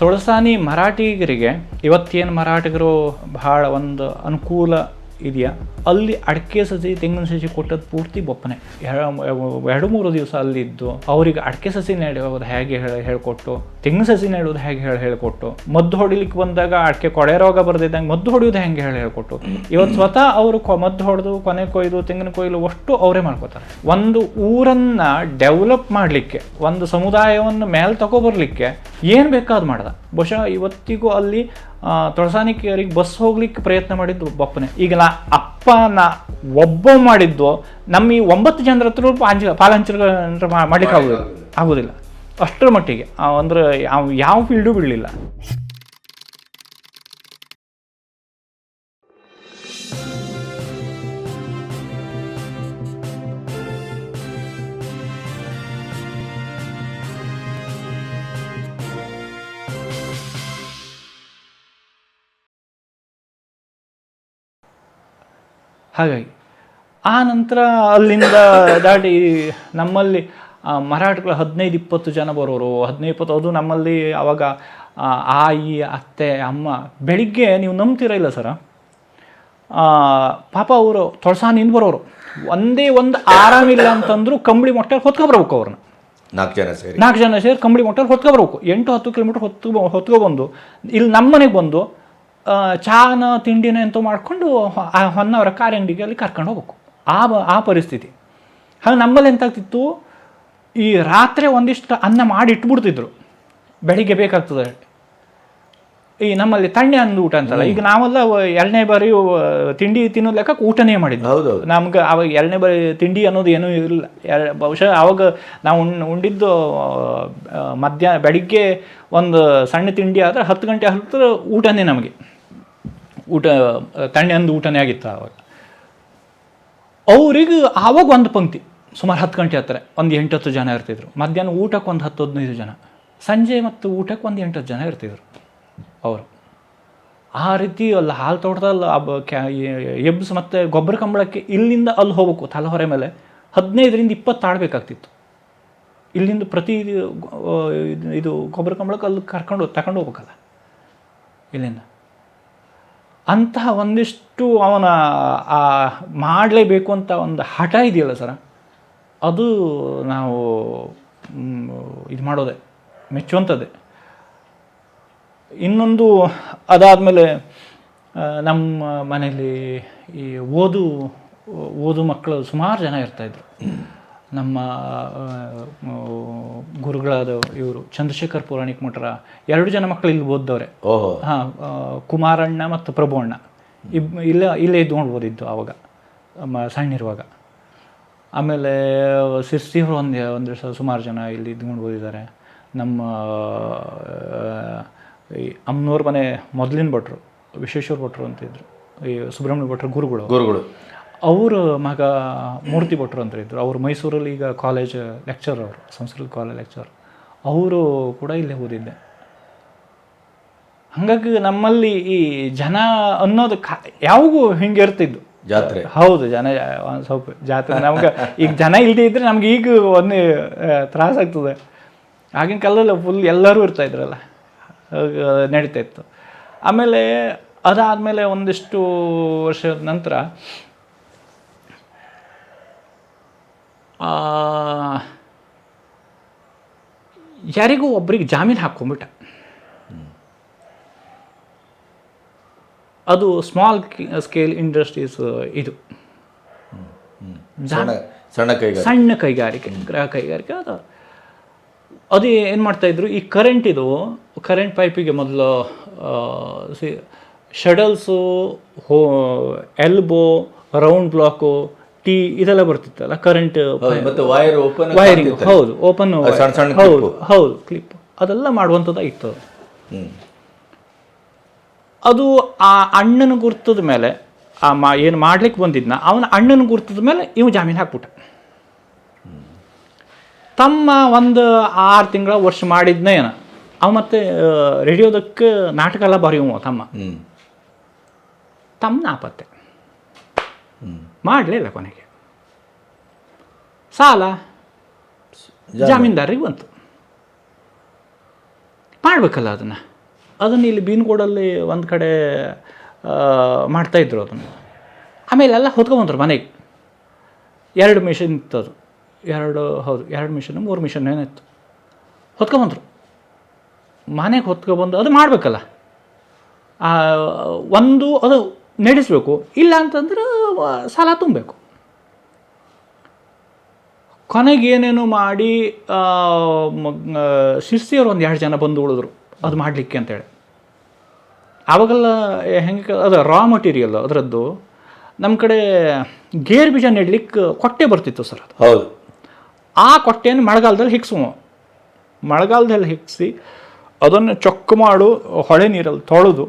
ತೊಳಸಾನಿ ಮರಾಠಿಗರಿಗೆ, ಇವತ್ತೇನು ಮರಾಠಿಗರು ಬಹಳ ಒಂದು ಅನುಕೂಲ ಇದೆಯಾ? ಅಲ್ಲಿ ಅಡಿಕೆ ಸಸಿ, ತೆಂಗಿನ ಸಸಿ ಕೊಟ್ಟದ್ದು ಪೂರ್ತಿ ಬೊಪ್ಪನೆ. ಎರಡು ಮೂರು ದಿವಸ ಅಲ್ಲಿದ್ದು ಅವರಿಗೆ ಅಡಿಕೆ ಸಸಿ ನೆಡೋದು ಹೇಗೆ ಹೇಳಿ ಹೇಳ್ಕೊಟ್ಟು ತೆಂಗಿನ ಸಸಿ ನೆಡೋದು ಹೇಗೆ ಹೇಳಿ ಹೇಳಿಕೊಟ್ಟು ಮದ್ದು ಹೊಡಿಲಿಕ್ಕೆ ಬಂದಾಗ ಅಡಿಕೆ ಕೊಳೆ ರೋಗ ಬರ್ದಿದ್ದಂಗೆ ಮದ್ದು ಹೊಡಿಯೋದು ಹೆಂಗೆ ಹೇಳಿ ಹೇಳ್ಕೊಟ್ಟು. ಇವತ್ತು ಸ್ವತಃ ಅವರು ಕೊ ಮದ್ದು ಹೊಡೆದು ಕೊನೆ ಕೊಯ್ದು ತೆಂಗಿನ ಕೊಯ್ಲು ಅಷ್ಟು ಅವರೇ ಮಾಡ್ಕೋತಾರೆ. ಒಂದು ಊರನ್ನ ಡೆವಲಪ್ ಮಾಡಲಿಕ್ಕೆ ಒಂದು ಸಮುದಾಯವನ್ನು ಮೇಲೆ ತಗೊಬರ್ಲಿಕ್ಕೆ ಏನು ಬೇಕಾದ್ ಮಾಡ್ದ. ಬಹುಶಃ ಇವತ್ತಿಗೂ ಅಲ್ಲಿ ತೊಳಸಾನಿಕೆಯವರಿಗೆ ತೊಳಸಾನಿಕೆಯರಿಗೆ ಬಸ್ ಹೋಗ್ಲಿಕ್ಕೆ ಪ್ರಯತ್ನ ಮಾಡಿದ್ದು ಬಪ್ಪನೆ. ಈಗ ನಾ ಅಪ್ಪ ನಾ ಒಬ್ಬ ಮಾಡಿದ್ದು ನಮ್ಮ ಈ ಒಂಬತ್ತು ಜನರ ಹತ್ರ ಪಾಂಚ ಪಾಲಂಚರ ಮಾಡ್ಲಿಕ್ಕೆ ಆಗೋದಿಲ್ಲ. ಆಗೋದಿಲ್ಲ. ಅಷ್ಟರ ಮಟ್ಟಿಗೆ. ಅಂದ್ರೆ ಯಾವ ಯಾವ ಫೀಲ್ಡು ಬಿಡಲಿಲ್ಲ ಹಾಗಾಗಿ ಆ ನಂತರ ಅಲ್ಲಿಂದ ದಾಟಿ ನಮ್ಮಲ್ಲಿ ಮರಾಠಗಳು ಹದಿನೈದು ಇಪ್ಪತ್ತು ಜನ ಬರೋರು ಹದಿನೈದು ಇಪ್ಪತ್ತು ಅದು ನಮ್ಮಲ್ಲಿ ಅವಾಗ ಆ, ಆಯಿ ಅತ್ತೆ ಅಮ್ಮ ಬೆಳಿಗ್ಗೆ ನೀವು ನಂಬ್ತೀರ ಇಲ್ಲ ಸರ? ಪಾಪ ಅವರು ತೊಳಸಾನಿಂದ ಬರೋರು. ಒಂದೇ ಒಂದು ಆರಾಮಿಲ್ಲ ಅಂತಂದ್ರು ಕಂಬಳಿ ಮೊಟ್ಟೆ ಹೊತ್ಕೊಬರ್ಬೇಕು ಅವ್ರನ್ನ. ನಾಲ್ಕು ಜನ ಸೇರಿ. ನಾಲ್ಕು ಜನ ಸೇರಿ ಕಂಬಳಿ ಮೊಟ್ಟೆ ಹೊತ್ಕೊಬರ್ಬೇಕು ಎಂಟು ಹತ್ತು ಕಿಲೋಮೀಟರ್ ಹೊತ್ತು ಹೊತ್ಕೊಬಂದು ಇಲ್ಲಿ ನಮ್ಮ ಮನೆಗೆ ಬಂದು ಚಹಾನ ತಿಂಡಿನ ಎಂತೋ ಮಾಡಿಕೊಂಡು ಆ ಹೊನ್ನವರ ಕಾರ ಅಂಗಡಿಗೆ ಅಲ್ಲಿ ಕರ್ಕೊಂಡು ಹೋಗ್ಬೇಕು. ಆ ಆ ಪರಿಸ್ಥಿತಿ. ಹಾಗೆ ನಮ್ಮಲ್ಲಿ ಎಂತಾಗ್ತಿತ್ತು? ಈ ರಾತ್ರಿ ಒಂದಿಷ್ಟು ಅನ್ನ ಮಾಡಿ ಇಟ್ಬಿಡ್ತಿದ್ರು. ಬೆಳಿಗ್ಗೆ ಬೇಕಾಗ್ತದೆ. ಈ ನಮ್ಮಲ್ಲಿ ತಣ್ಣೆ ಅಂದು ಊಟ ಅಂತಲ್ಲ ಈಗ ನಾವೆಲ್ಲ ಎರಡನೇ ಬಾರಿ ತಿಂಡಿ ತಿನ್ನೋ ಲೆಕ್ಕಕ್ಕೆ ಊಟನೇ ಮಾಡಿದ್ವಿ ಹೌದು ನಮ್ಗೆ ಅವಾಗ ಎರಡನೇ ಬಾರಿ ತಿಂಡಿ ಅನ್ನೋದು ಏನೂ ಇರಲಿಲ್ಲ. ಬಹುಶಃ ಅವಾಗ ನಾವು ಉಣ್ ಉಂಡಿದ್ದು ಮಧ್ಯಾಹ್ನ ಬೆಳಿಗ್ಗೆ ಒಂದು ಸಣ್ಣ ತಿಂಡಿ ಆದರೆ ಹತ್ತು ಗಂಟೆ ಹತ್ತಿರ ಊಟನೇ ನಮಗೆ. ಊಟ ತಣ್ಣೆ ಅಂದು ಊಟನೇ ಆಗಿತ್ತು ಆವಾಗ ಅವ್ರಿಗೆ ಆವಾಗ ಒಂದು ಪಂಕ್ತಿ. ಸುಮಾರು ಹತ್ತು ಗಂಟೆ ಹತ್ತಿರ ಒಂದು ಎಂಟತ್ತು ಜನ ಇರ್ತಿದ್ರು. ಮಧ್ಯಾಹ್ನ ಊಟಕ್ಕೆ ಒಂದು ಹತ್ತು ಹದಿನೈದು ಜನ. ಸಂಜೆ ಮತ್ತು ಊಟಕ್ಕೆ ಒಂದು ಎಂಟತ್ತು ಜನ ಇರ್ತಿದ್ರು ಅವರು. ಆ ರೀತಿ ಅಲ್ಲಿ ಹಾಲು ತೋಟದಲ್ಲಿ ಕ್ಯಾ ಎಬ್ಸ್ ಮತ್ತು ಗೊಬ್ಬರ ಕಂಬಳಕ್ಕೆ ಇಲ್ಲಿಂದ ಅಲ್ಲಿ ಹೋಗಬೇಕು ತಲಹೊರೆ ಮೇಲೆ ಹದಿನೈದರಿಂದ ಇಪ್ಪತ್ತು ಆಡಬೇಕಾಗ್ತಿತ್ತು ಇಲ್ಲಿಂದ ಪ್ರತಿ ಇದು, ಗೊಬ್ಬರ ಕಂಬಳಕ್ಕೆ ಅಲ್ಲಿ ಕರ್ಕೊಂಡು ತಗೊಂಡು ಹೋಗ್ಬೇಕಲ್ಲ ಇಲ್ಲಿಂದ. ಅಂತಹ ಒಂದಿಷ್ಟು ಅವನ ಮಾಡಲೇಬೇಕು ಅಂತ ಒಂದು ಹಠ ಇದೆಯಲ್ಲ ಸರ? ಅದು ನಾವು ಇದು ಮಾಡೋದೆ ಮೆಚ್ಚುವಂಥದ್ದೇ. ಇನ್ನೊಂದು ಅದಾದಮೇಲೆ ನಮ್ಮ ಮನೆಯಲ್ಲಿ ಈ ಓದು ಓದು ಮಕ್ಕಳು ಸುಮಾರು ಜನ ಇರ್ತಾಯಿದ್ರು. ನಮ್ಮ ಗುರುಗಳಾದ ಇವರು ಚಂದ್ರಶೇಖರ್ ಪುರಾಣಿಕ್ ಮಠರ ಎರಡು ಜನ ಮಕ್ಕಳು ಇಲ್ಲಿ ಓದ್ದವ್ರೆ. ಹಾಂ ಕುಮಾರಣ್ಣ ಮತ್ತು ಪ್ರಭು ಅಣ್ಣ ಇಬ್ ಇಲ್ಲ ಇಲ್ಲೇ ಇದ್ದು ಓದಿದ್ದು ಆವಾಗ ಮ ಸಣ್ಣಿರುವಾಗ. ಆಮೇಲೆ ಸಿರ್ಸಿಯವರು ಒಂದು ಒಂದು ಸ- ಸುಮಾರು ಜನ ಇಲ್ಲಿ ಇದ್ಕೊಂಡು ಓದಿದ್ದಾರೆ ನಮ್ಮ ಈ ಅಮ್ಮನವ್ರ ಮನೆ ಮೊದಲಿನ ಭಟ್ರು ವಿಶ್ವೇಶ್ವರ ಭಟ್ರು ಅಂತಿದ್ರು ಈ ಸುಬ್ರಹ್ಮಣ್ಯ ಭಟ್ರು ಗುರುಗಳು. ಗುರುಗಳು. ಅವರ ಮಗ ಮೂರ್ತಿ ಭಟ್ರು ಅಂತ ಇದ್ರು. ಅವರು ಮೈಸೂರಲ್ಲಿ ಈಗ ಕಾಲೇಜ್ ಲೆಕ್ಚರ್ ಅವರು ಸಂಸ್ಕೃತ ಕಾಲೇಜ್ ಲೆಕ್ಚರ್ ಅವರು ಕೂಡ ಇಲ್ಲೇ ಓದಿದ್ದೆ. ಹಾಗಾಗಿ ನಮ್ಮಲ್ಲಿ ಈ ಜನ ಅನ್ನೋದು ಕಾ ಯಾವಾಗೂ ಹಿಂಗೆ ಇರ್ತಿದ್ದು. ಜಾತ್ರೆ. ಹೌದು, ಜನ, ಒಂದು ಸ್ವಲ್ಪ ಜಾತ್ರೆ. ನಮ್ಗೆ ಈಗ ಜನ ಇಲ್ಲದೆ ಇದ್ರೆ ನಮ್ಗೆ ಈಗ ಒಂದು ತ್ರಾಸ ಆಗ್ತದೆ. ಆಗಿನ ಕಾಲದಲ್ಲಿ ಫುಲ್ ಎಲ್ಲರೂ ಇರ್ತಾ ಇದ್ರಲ್ಲ ನಡೀತಾ ಇತ್ತು. ಆಮೇಲೆ ಅದಾದಮೇಲೆ ಒಂದಿಷ್ಟು ವರ್ಷದ ನಂತರ ಯಾರಿಗೂ ಒಬ್ರಿಗೆ ಜಾಮೀನು ಹಾಕ್ಕೊಂಬಿಟ್ಟ ಅದು ಸ್ಮಾಲ್ ಸ್ಕೇಲ್ ಇಂಡಸ್ಟ್ರೀಸ್ ಇದು. ಸಣ್ಣ ಸಣ್ಣ ಕೈಗಾರ ಸಣ್ಣ ಕೈಗಾರಿಕೆ ಗೃಹ ಕೈಗಾರಿಕೆ ಅದು. ಅದು ಏನು ಮಾಡ್ತಾಯಿದ್ರು ಈ ಕರೆಂಟ್ ಇದು ಕರೆಂಟ್ ಪೈಪಿಗೆ ಮೊದಲು ಶಡಲ್ಸು ಹೋ ಎಲ್ಬೋ ರೌಂಡ್ ಬ್ಲಾಕು ಟಿ ಇದೆಲ್ಲ ಬರ್ತಿತ್ತಲ್ಲ ಕರೆಂಟ್ ವೈರ್ ಓಪನ್ ವೈರಿಂಗ್ ಹೌದು ಓಪನ್ ಹೌದು ಹೌದು ಕ್ಲಿಪ್ ಅದೆಲ್ಲ ಮಾಡುವಂಥದ್ದಾಗಿತ್ತು ಅದು ಆ ಅಣ್ಣನ ಗುರ್ತದ ಮೇಲೆ ಆ ಮಾ ಏನು ಮಾಡ್ಲಿಕ್ಕೆ ಬಂದಿದ್ನ ಅವನ ಅಣ್ಣನ ಗುರ್ತದ ಮೇಲೆ ಇವು ಜಾಮೀನು ಹಾಕ್ಬಿಟ್ಟ. ತಮ್ಮ ಒಂದು ಆರು ತಿಂಗಳ ವರ್ಷ ಮಾಡಿದ್ನ ಏನ ಅವ ಮತ್ತೆ ರೇಡಿಯೋದಕ್ಕೆ ನಾಟಕ ಎಲ್ಲ ಬರೆಯುವ ತಮ್ಮ. ತಮ್ಮ ನಾಪತ್ತೆ ಮಾಡಲಿಲ್ಲ ಕೊನೆಗೆ. ಸಾಲ ಜಾಮೀನ್ದಾರಿಗೆ ಬಂತು. ಮಾಡಬೇಕಲ್ಲ ಅದನ್ನು. ಅದನ್ನು ಇಲ್ಲಿ ಬೀನ್ಗೋಡಲ್ಲಿ ಒಂದು ಕಡೆ ಮಾಡ್ತಾಯಿದ್ರು ಅದನ್ನು. ಆಮೇಲೆ ಎಲ್ಲ ಹೊತ್ಕೊಬಂದ್ರು ಮನೆಗೆ. ಎರಡು ಮಿಷನ್ ಇತ್ತು ಅದು ಎರಡು, ಹೌದು, ಎರಡು ಮಿಷನ್, ಮೂರು ಮಿಷನ್ ಏನಿತ್ತು. ಹೊತ್ಕೊಂಬಂದರು ಮನೆಗೆ ಹೊತ್ಕೊಬಂದು ಅದು ಮಾಡಬೇಕಲ್ಲ. ಒಂದು ಅದು ನಡೆಸಬೇಕು, ಇಲ್ಲ ಅಂತಂದ್ರೆ ಸಾಲ ತುಂಬಬೇಕು. ಕೊನೆಗೆ ಏನೇನು ಮಾಡಿ ಶಿರ್ಸಿಯವರು ಒಂದು ಎರಡು ಜನ ಬಂದು ಉಳಿದ್ರು. ಅದು ಮಾಡಲಿಕ್ಕೆ ಅಂತೇಳಿ. ಆವಾಗೆಲ್ಲ ಹೆಂಗೆ ಅದು ರಾ ಮಟೀರಿಯಲ್ ಅದರದ್ದು ನಮ್ಮ ಕಡೆ ಗೇರ್ ಬೀಜ ನೆಡ್ಲಿಕ್ಕೆ ಕೊಟ್ಟೆ ಬರ್ತಿತ್ತು ಸರ್ ಅದು. ಹೌದು. ಆ ಕೊಟ್ಟೆಯನ್ನು ಮಳೆಗಾಲದಲ್ಲಿ ಹಿಗ್ಸುವ. ಮಳೆಗಾಲದಲ್ಲಿ ಹಿಗ್ಸಿ ಅದನ್ನು ಚೊಕ್ಕ ಮಾಡು ಹೊಳೆ ನೀರಲ್ಲಿ ತೊಳೆದು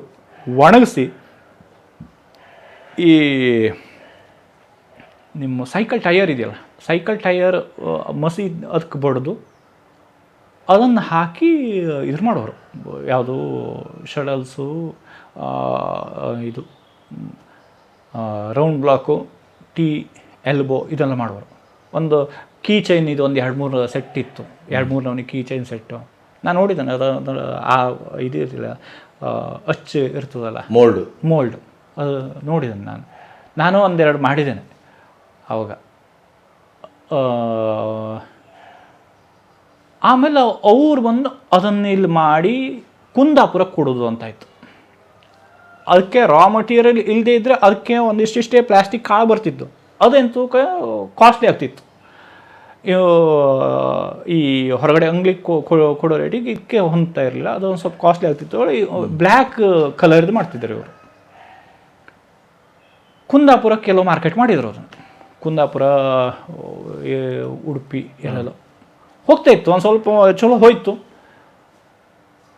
ಒಣಗಿಸಿ ಈ ನಿಮ್ಮ ಸೈಕಲ್ ಟೈಯರ್ ಇದೆಯಲ್ಲ ಸೈಕಲ್ ಟೈಯರ್ ಮಸಿ ಅದಕ್ಕೆ ಬಡ್ದು ಅದನ್ನು ಹಾಕಿ ಇದು ಮಾಡೋರು. ಯಾವುದು ಶಡಲ್ಸು ಇದು ರೌಂಡ್ ಬ್ಲಾಕು ಟಿ ಎಲ್ಬೋ ಇದೆಲ್ಲ ಮಾಡೋರು ಒಂದು ಕೀ ಚೈನ್ ಇದು ಒಂದು ಎರಡು ಮೂರು ಸೆಟ್ ಇತ್ತು. ಎರಡು ಮೂರು ನವನಿ ಕೀ ಚೈನ್ ಸೆಟ್ಟು. ನಾನು ನೋಡಿದ್ದೇನೆ ಅದು ಆ ಇದು ಇರಲಿಲ್ಲ ಅಚ್ಚು ಇರ್ತದಲ್ಲ. ಮೋಲ್ಡು. ಮೋಲ್ಡ್. ಅದು ನೋಡಿದ್ದೇನೆ ನಾನು. ನಾನು ಒಂದೆರಡು ಮಾಡಿದ್ದೇನೆ ಆವಾಗ ಆಮೇಲೆ ಅವ್ರು ಬಂದು ಅದನ್ನು ಇಲ್ಲಿ ಮಾಡಿ ಕುಂದಾಪುರ ಕೊಡೋದು ಅಂತಾಯಿತು. ಅದಕ್ಕೆ ರಾ ಮಟೀರಿಯಲ್ ಇಲ್ಲದೇ ಇದ್ದರೆ ಅದಕ್ಕೆ ಒಂದಿಷ್ಟಿಷ್ಟೇ ಪ್ಲಾಸ್ಟಿಕ್ ಕಾಳು ಬರ್ತಿತ್ತು. ಅದಂತೂ ಕಾಸ್ಟ್ಲಿ ಆಗ್ತಿತ್ತು. ಈ ಹೊರಗಡೆ ಅಂಗಡಿ ಕೊಡೋ ರೇಟಿಗೆ ಇದಕ್ಕೆ ಹೊಂದ್ತಾ ಇರಲಿಲ್ಲ. ಅದೊಂದು ಸ್ವಲ್ಪ ಕಾಸ್ಟ್ಲಿ ಆಗ್ತಿತ್ತು. ಬ್ಲ್ಯಾಕ್ ಕಲರ್ದು ಮಾಡ್ತಿದ್ರು ಇವರು. ಕುಂದಾಪುರ ಕೆಲವು ಮಾರ್ಕೆಟ್ ಮಾಡಿದ್ರು ಅದನ್ನು. ಕುಂದಾಪುರ ಉಡುಪಿ ಎಲ್ಲೆಲ್ಲ. ಹೋಗ್ತಾ ಇತ್ತು ಒಂದು ಸ್ವಲ್ಪ ಚಲೋ ಹೋಯ್ತು.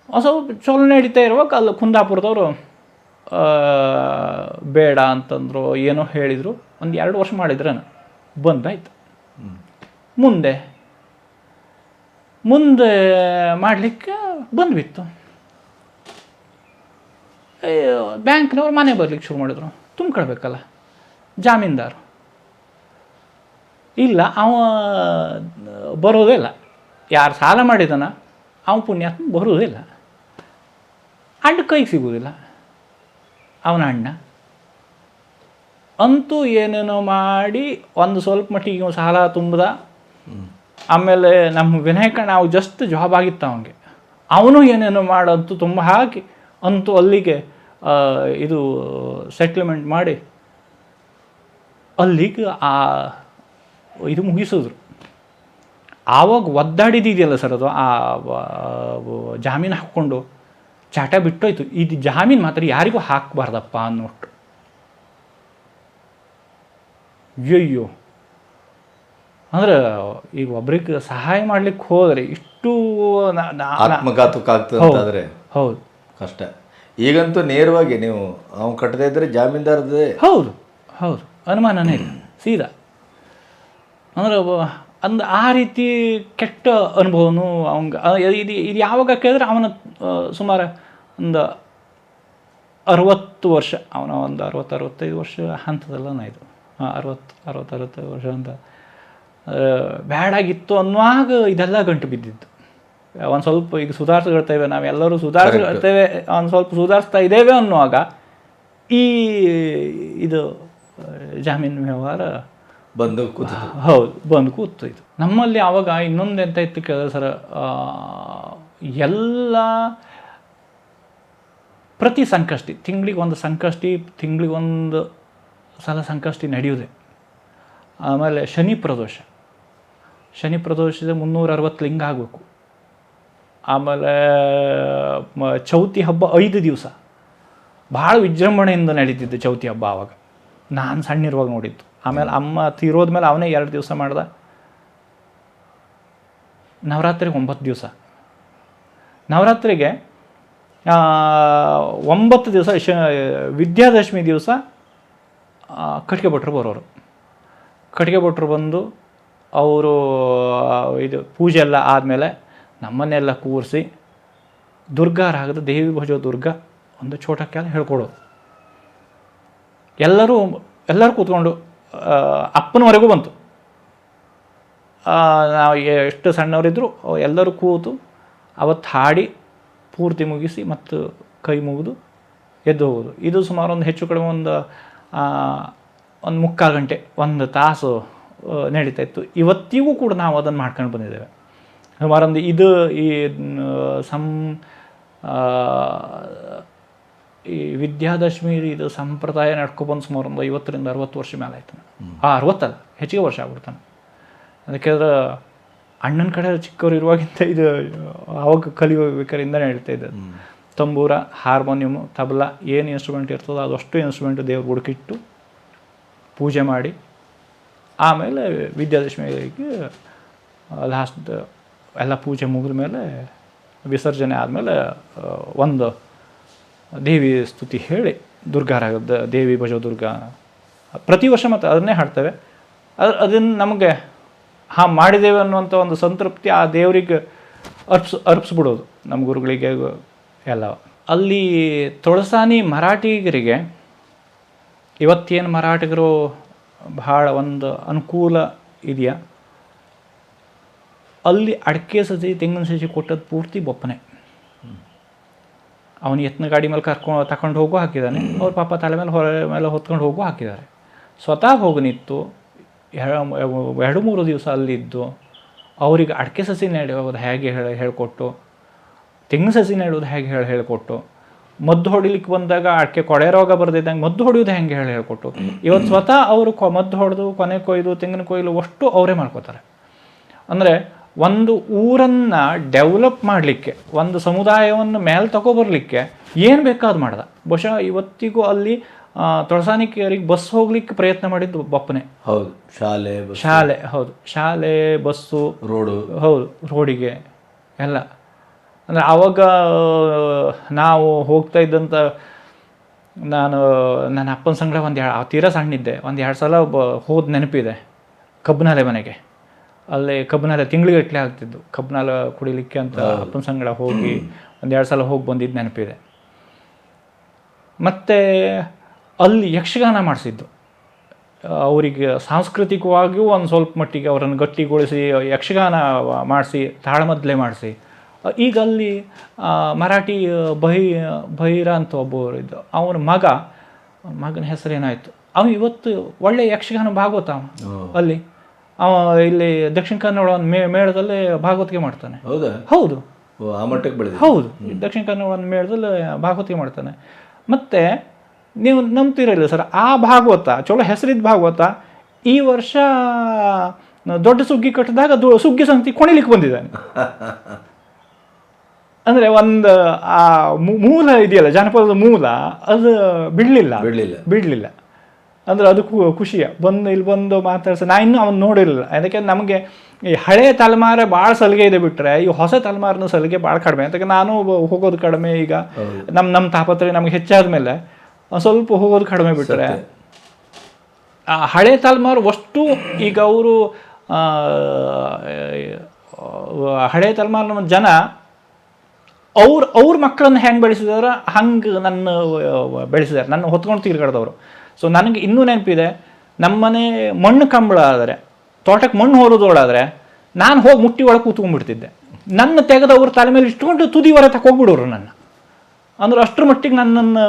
ಒಂದು ಸ್ವಲ್ಪ ಚಲೋ ನಡೀತಾ ಇರುವಾಗ ಅಲ್ಲಿ ಕುಂದಾಪುರದವರು ಬೇಡ ಅಂತಂದರು ಏನೋ ಹೇಳಿದರು. ಒಂದು ಎರಡು ವರ್ಷ ಮಾಡಿದ್ರೇನು ಬಂದಾಯ್ತು. ಮುಂದೆ ಮುಂದೆ ಮಾಡಲಿಕ್ಕೆ ಬಂದ್ಬಿತ್ತು. ಬ್ಯಾಂಕ್ನವ್ರು ಮನೆ ಬರ್ಲಿಕ್ಕೆ ಶುರು ಮಾಡಿದ್ರು. ತುಂಬ್ಕೊಳ್ಬೇಕಲ್ಲ ಜಾಮೀನ್ದಾರು. ಇಲ್ಲ ಅವ ಬರೋದೇ ಇಲ್ಲ. ಯಾರು ಸಾಲ ಮಾಡಿದನ ಅವ ಪುಣ್ಯಾತ್ಮ ಬರುವುದಿಲ್ಲ ಅಣ್ಣ ಕೈಗೆ ಸಿಗುವುದಿಲ್ಲ. ಅವನ ಅಣ್ಣ ಅಂತೂ ಏನೇನೋ ಮಾಡಿ ಒಂದು ಸ್ವಲ್ಪ ಮಟ್ಟಿಗೆ ಸಾಲ ತುಂಬಿದ. ಆಮೇಲೆ ನಮ್ಮ ವಿನಾಯಕ ನಾವು ಜಸ್ಟ್ ಜಾಬ್ ಆಗಿತ್ತು ಅವನಿಗೆ. ಅವನು ಏನೇನೋ ಮಾಡಂತೂ ತುಂಬ ಹಾಕಿ, ಅಂತೂ ಅಲ್ಲಿಗೆ ಇದು ಸೆಟ್ಲ್ಮೆಂಟ್ ಮಾಡಿ, ಅಲ್ಲಿಗೆ ಆ, ಇದು ಮುಗಿಸಿದ್ರು. ಆವಾಗ ಒದ್ದಾಡಿದಿದೆಯಲ್ಲ ಸರ್ ಅದು? ಆ ಜಾಮೀನು ಹಾಕ್ಕೊಂಡು ಚಾಟ ಬಿಟ್ಟೋಯ್ತು. ಇದು ಜಾಮೀನು ಮಾತ್ರ ಯಾರಿಗೂ ಹಾಕಬಾರ್ದಪ್ಪ ಅನ್ನೋಟ್ಟು ಅಯ್ಯಯ್ಯೋ. ಅಂದ್ರೆ ಈಗ ಒಬ್ರಿಗೆ ಸಹಾಯ ಮಾಡ್ಲಿಕ್ಕೆ ಹೋದ್ರೆ ಇಷ್ಟು ಆತ್ಮಘಾತಕ್ಕಾಗ್ತದೆ ಹೌದು. ಕಷ್ಟ. ಈಗಂತೂ ನೇರವಾಗಿ ನೀವು ಅವ್ನು ಕಟ್ಟದೇ ಇದ್ರೆ ಜಾಮೀನ್ದಾರದೇ. ಹೌದು ಹೌದು. ಅನುಮಾನನೇ ಇಲ್ಲ. ಸೀದಾ. ಅಂದ್ರೆ ಅಂದ ಆ ರೀತಿ ಕೆಟ್ಟ ಅನುಭವನು ಅವಂಗ ಇದು ಇದು ಯಾವಾಗ ಕೇಳಿದ್ರೆ ಅವನ ಸುಮಾರು ಒಂದು ಅರವತ್ತು ವರ್ಷ, ಅವನ ಒಂದು ಅರವತ್ತು, ಅರವತ್ತೈದು ವರ್ಷ ಹಂತದಲ್ಲ ಇದು. ಅರವತ್ತು ಅರವತ್ತು, ಅರವತ್ತೈದು ವರ್ಷ ಅಂತ ಬ್ಯಾಡಾಗಿತ್ತು ಅನ್ನುವಾಗ ಇದೆಲ್ಲ ಗಂಟು ಬಿದ್ದಿತ್ತು ಒಂದು ಸ್ವಲ್ಪ ಈಗ ಸುಧಾರಿಸ್ಕೊಳ್ತೇವೆ ನಾವೆಲ್ಲರೂ ಸುಧಾರಿಸ್ಕೊಳ್ತೇವೆ ಒಂದು ಸ್ವಲ್ಪ ಸುಧಾರಿಸ್ತಾ ಇದ್ದೇವೆ ಅನ್ನುವಾಗ ಈ, ಇದು, ಜಾಮೀನು ವ್ಯವಹಾರ ಬಂದು ಕೂತು ಹೌದು, ಬಂದು ಕೂತು ಇದು. ನಮ್ಮಲ್ಲಿ ಆವಾಗ ಇನ್ನೊಂದು ಎಂತ ಇತ್ತು ಕೇಳಿದ್ರೆ ಸರ್ ಎಲ್ಲ ಪ್ರತಿ ಸಂಕಷ್ಟಿ, ತಿಂಗಳಿಗೆ ಒಂದು ಸಂಕಷ್ಟಿ, ತಿಂಗಳಿಗೆ ಒಂದು ಸಲ ಸಂಕಷ್ಟಿ ನಡೆಯುವುದೇ. ಆಮೇಲೆ ಶನಿ ಪ್ರದೋಷ. ಶನಿ ಪ್ರದೋಷದ ಮುನ್ನೂರ ಅರವತ್ತು ಲಿಂಗ ಆಗಬೇಕು. ಆಮೇಲೆ ಚೌತಿ ಹಬ್ಬ ಐದು ದಿವಸ. ಭಾಳ ವಿಜೃಂಭಣೆಯಿಂದ ನಡೀತಿದ್ದು ಚೌತಿ ಹಬ್ಬ ಆವಾಗ ನಾನು ಸಣ್ಣಿರುವಾಗ ನೋಡಿದ್ದು. ಆಮೇಲೆ ಅಮ್ಮ ತೀರೋದ ಮೇಲೆ ಅವನೇ ಎರಡು ದಿವಸ ಮಾಡ್ದ. ನವರಾತ್ರಿಗೆ ಒಂಬತ್ತು ದಿವಸ. ನವರಾತ್ರಿಗೆ ಒಂಬತ್ತು ದಿವಸ ಶ, ವಿದ್ಯಾದಶಮಿ ದಿವಸ ಕಟ್ಟಿಗೆ ಭಟ್ರು ಬರೋರು. ಕಟ್ಟಿಗೆ ಭಟ್ರು ಬಂದು ಅವರು ಇದು ಪೂಜೆ ಎಲ್ಲ ಆದಮೇಲೆ ನಮ್ಮನ್ನೆಲ್ಲ ಕೂರಿಸಿ ದುರ್ಗಾ ರಾಗದ ದೇವಿ ಭಜೋ ದುರ್ಗ ಒಂದು ಚೋಟಕ್ಕೆಲ್ಲ ಹೇಳ್ಕೊಡೋದು ಎಲ್ಲರೂ ಎಲ್ಲರೂ ಕೂತ್ಕೊಂಡು ಅಪ್ಪನವರೆಗೂ ಬಂತು. ನಾವು ಎಷ್ಟು ಸಣ್ಣವರಿದ್ದರು ಎಲ್ಲರೂ ಕೂತು ಅವತ್ತು ಹಾಡಿ ಪೂರ್ತಿ ಮುಗಿಸಿ ಮತ್ತು ಕೈ ಮುಗಿದು ಎದ್ದು ಹೋಗೋದು. ಇದು ಸುಮಾರು ಒಂದು ಹೆಚ್ಚು ಕಡಿಮೆ ಒಂದು ಒಂದು ಮುಕ್ಕಾಲು ಗಂಟೆ ಒಂದು ತಾಸು ನಡೀತಾ ಇತ್ತು. ಇವತ್ತಿಗೂ ಕೂಡ ನಾವು ಅದನ್ನು ಮಾಡ್ಕೊಂಡು ಬಂದಿದ್ದೇವೆ. ಸುಮಾರೊಂದು ಇದು ಈ ನ್- ಸಂ ಆ, ಈ ವಿದ್ಯಾದಶಮಿ ಇದು ಸಂಪ್ರದಾಯ ನಡ್ಕೊಬಂದು ಸುಮಾರು ಒಂದು ಐವತ್ತರಿಂದ ಅರವತ್ತು ವರ್ಷ ಮೇಲೆ ಆಯ್ತು ಆ ಅರವತ್ತಲ್ಲ ಹೆಚ್ಚಿಗೆ ವರ್ಷ ಆಗ್ಬಿಡ್ತಾನೆ. ಅದಕ್ಕೆ ಅಣ್ಣನ ಕಡೆ ಚಿಕ್ಕವ್ರು ಇರುವಾಗಿಂತ ಇದು ಅವಾಗ ಕಲಿಬೇಕಾರಿಂದ ಹೇಳ್ತಾ ಇದ್ದೆ ತಂಬೂರ ಹಾರ್ಮೋನಿಯಮು ತಬಲ ಏನು ಇನ್ಸ್ಟ್ರೂಮೆಂಟ್ ಇರ್ತದೋ ಅದಷ್ಟು ಇನ್ಸ್ಟ್ರೂಮೆಂಟ್ ದೇವ್ರ ಹುಡುಕಿಟ್ಟು ಪೂಜೆ ಮಾಡಿ ಆಮೇಲೆ ವಿದ್ಯಾದಶಮಿಗೆ ಲಾಸ್ಟ್ ಎಲ್ಲ ಪೂಜೆ ಮುಗಿದ ಮೇಲೆ ವಿಸರ್ಜನೆ ಆದಮೇಲೆ ಒಂದು ದೇವಿ ಸ್ತುತಿ ಹೇಳಿ ದುರ್ಗಾರಾಗದ ದೇವಿ ಭಜೋ ದುರ್ಗಾ. ಪ್ರತಿ ವರ್ಷ ಮತ್ತು ಅದನ್ನೇ ಹಾಡ್ತೇವೆ. ಅದು ಅದನ್ನು ನಮಗೆ ಹಾ ಮಾಡಿದ್ದೇವೆ ಅನ್ನುವಂಥ ಒಂದು ಸಂತೃಪ್ತಿ ಆ ದೇವರಿಗೆ ಅರ್ಪಿಸ್, ಅರ್ಪಿಸ್ಬಿಡೋದು ನಮ್ಮ ಗುರುಗಳಿಗೆ ಎಲ್ಲ. ಅಲ್ಲಿ ತೊಳಸಾನಿ ಮರಾಠಿಗರಿಗೆ ಇವತ್ತೇನು ಮರಾಠಿಗರು ಭಾಳ ಒಂದು ಅನುಕೂಲ ಇದೆಯಾ? ಅಲ್ಲಿ ಅಡಿಕೆ ಸಸಿ, ತೆಂಗಿನ ಸಸಿ ಕೊಟ್ಟದ್ದು ಪೂರ್ತಿ ಬೊಪ್ಪನೆ. ಅವನು ಎತ್ತಿನ ಗಾಡಿ ಮೇಲೆ ಕರ್ಕೊಂಡು ತಗೊಂಡು ಹೋಗು ಹಾಕಿದ್ದಾನೆ ಅವ್ರ ಪಾಪ ತಲೆ ಮೇಲೆ ಹೊರ, ಮೇಲೆ ಹೊತ್ಕೊಂಡು ಹೋಗು ಹಾಕಿದ್ದಾರೆ ಸ್ವತಃ ಹೋಗಿ ಎರಡು ಮೂರು ದಿವಸ ಅಲ್ಲಿದ್ದು, ಅವರಿಗೆ ಅಡಿಕೆ ಸಸಿ ನೆಡೋದು ಹೇಗೆ ಹೇಳಿ, ಹೇಳಿಕೊಟ್ಟು, ತೆಂಗು ಸಸಿ ನೆಡೋದು ಹೇಗೆ ಹೇಳಿ, ಹೇಳಿಕೊಟ್ಟು, ಮದ್ದು ಹೊಡಿಲಿಕ್ಕೆ ಬಂದಾಗ ಅಡಿಕೆ ಕೊಳೆ ರೋಗ ಬರ್ದಿದ್ದಂಗೆ ಮದ್ದು ಹೊಡೆಯೋದು ಹೆಂಗೆ ಹೇಳಿ, ಹೇಳ್ಕೊಟ್ಟು. ಇವತ್ತು ಸ್ವತಃ ಅವರು ಕೊ ಮದ್ದು ಹೊಡೆದು, ಕೊನೆ ಕೊಯ್ದು, ತೆಂಗಿನ ಕೊಯ್ಲು ಅಷ್ಟು ಅವರೇ ಮಾಡ್ಕೋತಾರೆ. ಅಂದರೆ ಒಂದು ಊರನ್ನು ಡೆವಲಪ್ ಮಾಡಲಿಕ್ಕೆ ಒಂದು ಸಮುದಾಯವನ್ನು ಮೇಲೆ ತಗೊಬರ್ಲಿಕ್ಕೆ ಏನು ಬೇಕಾದ ಮಾಡ್ದ. ಬಹುಶಃ ಇವತ್ತಿಗೂ ಅಲ್ಲಿ ತೊಳಸಾನಿಕೆಯವರಿಗೆ ತೊಳಸಾನಿಕೆಯರಿಗೆ ಬಸ್ ಹೋಗ್ಲಿಕ್ಕೆ ಪ್ರಯತ್ನ ಮಾಡಿದ್ದು ಬಪ್ಪನೆ. ಹೌದು ಶಾಲೆ ಶಾಲೆ ಹೌದು. ಶಾಲೆ ಬಸ್ಸು ರೋಡು. ಹೌದು ರೋಡಿಗೆ ಎಲ್ಲ. ಅಂದರೆ ಆವಾಗ ನಾವು ಹೋಗ್ತಾ ಇದ್ದಂಥ ನಾನು ನನ್ನ ಅಪ್ಪನ ಸಂಗಡ ಒಂದು ಎರಡು ತೀರಾ ಸಣ್ಣಿದ್ದೆ ಒಂದು ಎರಡು ಸಲ ಬ ಹೋದ ನೆನಪಿದೆ ಕಬ್ಬನಾಲೆ ಮನೆಗೆ. ಅಲ್ಲಿ ಕಬ್ಬನಾಲ ತಿಂಗಳಿಗಟ್ಟಲೆ ಆಗ್ತಿದ್ದು. ಕಬ್ಬನಾಲ ಕುಡಿಲಿಕ್ಕೆ ಅಂತ ಅಪ್ಪನ ಸಂಗಡ ಹೋಗಿ ಒಂದೆರಡು ಎರಡು ಸಲ ಹೋಗಿ ಬಂದಿದ್ದು ನೆನಪಿದೆ. ಮತ್ತು ಅಲ್ಲಿ ಯಕ್ಷಗಾನ ಮಾಡಿಸಿದ್ದು. ಅವರಿಗೆ ಸಾಂಸ್ಕೃತಿಕವಾಗಿಯೂ ಒಂದು ಸ್ವಲ್ಪ ಮಟ್ಟಿಗೆ ಅವರನ್ನು ಗಟ್ಟಿಗೊಳಿಸಿ ಯಕ್ಷಗಾನ ಮಾಡಿಸಿ ತಾಳಮದ್ಲೆ ಮಾಡಿಸಿ. ಈಗ ಅಲ್ಲಿ ಮರಾಠಿ ಬಹಿ ಬಹಿರ ಅಂತ ಒಬ್ಬರು ಇದ್ದ. ಅವನ ಮಗ ಮಗನ ಹೆಸರೇನಾಯಿತು? ಅವನು ಇವತ್ತು ಒಳ್ಳೆಯ ಯಕ್ಷಗಾನ ಭಾಗವತ ಅಲ್ಲಿ. ಅವ ಇಲ್ಲಿ ದಕ್ಷಿಣ ಕನ್ನಡ ಒಂದು ಮೇ ಮೇಳದಲ್ಲಿ ಭಾಗವತಿಗೆ ಮಾಡ್ತಾನೆ. ಹೌದಾ? ಹೌದು. ಆ ಮಟ್ಟಕ್ಕೆ ಹೌದು. ದಕ್ಷಿಣ ಕನ್ನಡ ಒಂದು ಮೇಳದಲ್ಲಿ ಭಾಗವತಿಗೆ ಮಾಡ್ತಾನೆ. ಮತ್ತು ನೀವು ನಂಬ್ತಿರಲಿಲ್ಲ ಸರ್ ಆ ಭಾಗವತ ಚಲೋ ಹೆಸರಿದ್ದ ಭಾಗವತ ಈ ವರ್ಷ ದೊಡ್ಡ ಸುಗ್ಗಿ ಕಟ್ಟಿದಾಗ ಸುಗ್ಗಿ ಸಂತಿ ಕೊಣಿಲಿಕ್ಕೆ ಬಂದಿದ್ದಾನೆ. ಅಂದರೆ ಒಂದು ಆ ಮೂಲ ಇದೆಯಲ್ಲ ಜಾನಪದದ ಮೂಲ ಅದು ಬಿಡಲಿಲ್ಲ. ಬಿಡ್ಲಿಲ್ಲ. ಬಿಡಲಿಲ್ಲ. ಅಂದ್ರೆ ಅದು ಖು- ಖುಷಿಯ. ಬಂದು ಇಲ್ಲಿ ಬಂದು ಮಾತಾಡ್ಸ. ನಾ ಇನ್ನೂ ಅವನು ನೋಡಿರಲಿಲ್ಲ. ಅದಕ್ಕೆ ನಮಗೆ ಈ ಹಳೆ ತಲೆಮಾರ ಭಾಳ ಸಲಿಗೆ ಇದೆ ಬಿಟ್ಟರೆ ಈ ಹೊಸ ತಲೆಮಾರಿನ ಸಲಿಗೆ ಭಾಳ ಕಡಿಮೆ. ಅದಕ್ಕೆ ನಾನು ಹೋಗೋದು ಕಡಿಮೆ ಈಗ. ನಮ್ಮ ನಮ್ಮ ತಾಪತ್ರೆ ನಮ್ಗೆ ಹೆಚ್ಚಾದ ಮೇಲೆ ಸ್ವಲ್ಪ ಹೋಗೋದು ಕಡಿಮೆ ಬಿಟ್ಟರೆ ಆ ಹಳೆ ತಲೆಮಾರು ಅಷ್ಟು ಈಗ ಅವರು ಹಳೆ ತಲೆಮಾರಿನ ಜನ ಅವ್ರ ಅವ್ರ ಮಕ್ಕಳನ್ನ ಹೆಂಗೆ ಬೆಳೆಸಿದಾರ ಹಂಗೆ ನನ್ನ ಬೆಳೆಸಿದಾರೆ. ನನ್ನ ಹೊತ್ಕೊಂಡು ತಿರ್ಗಾಡ್ದವರು. ಸೊ ನನಗೆ ಇನ್ನೂ ನೆನಪಿದೆ ನಮ್ಮನೆ ಮಣ್ಣು ಕಂಬಳ ಆದರೆ ತೋಟಕ್ಕೆ ಮಣ್ಣು ಹೊರೋದೊಳಾದರೆ ನಾನು ಹೋಗಿ ಮುಟ್ಟಿ ಒಳಗೆ ಕೂತ್ಕೊಂಡ್ಬಿಡ್ತಿದ್ದೆ. ನನ್ನ ತೆಗೆದವ್ರ ತಲೆ ಮೇಲೆ ಇಟ್ಕೊಂಡು ತುದಿವರೆ ತಕೊಂಡ್ಬಿಡೋರು ನನ್ನ. ಅಂದ್ರೆ ಅಷ್ಟರ ಮಟ್ಟಿಗೆ ನನ್ನನ್ನು